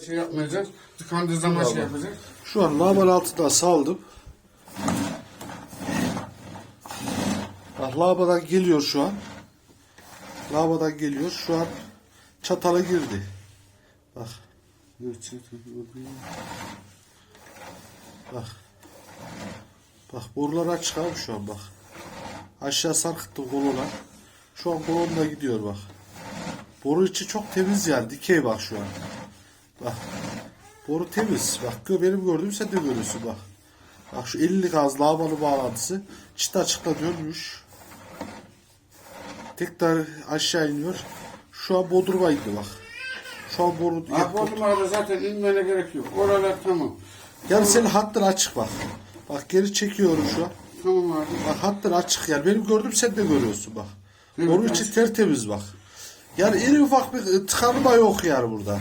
Şey yapmayacağız. Tıkandığı zaman şey yapacağız. Şu an normal altında saldım. Bak lavabodan geliyor şu an. Lavabodan geliyor. Şu an çatala girdi. Bak. Bak. Bak borular açık abi şu an bak. Aşağı sarkıttım koluna. Şu an kolonda gidiyor bak. Boru içi çok temiz yani. Dikey bak şu an. Bak. Boru temiz. Bak benim gördüğüm sen de görüyorsun bak. Bak şu 50 gaz lavabolu bağlantısı. Çıta açıkta dönmüş. Tekrar aşağı iniyor. Şu an bodruma indi bak. Şu an boru Ha bu numarada zaten inmene gerek yok. Oralar tamam. Yani senin hattın açık bak. Bak geri çekiyorum şu an. Tamam abi. Bak hattın açık yani. Benim gördüğüm sen de görüyorsun bak. Evet, Boru evet. içi tertemiz bak. Yani en ufak bir tıkanma yok yani burada.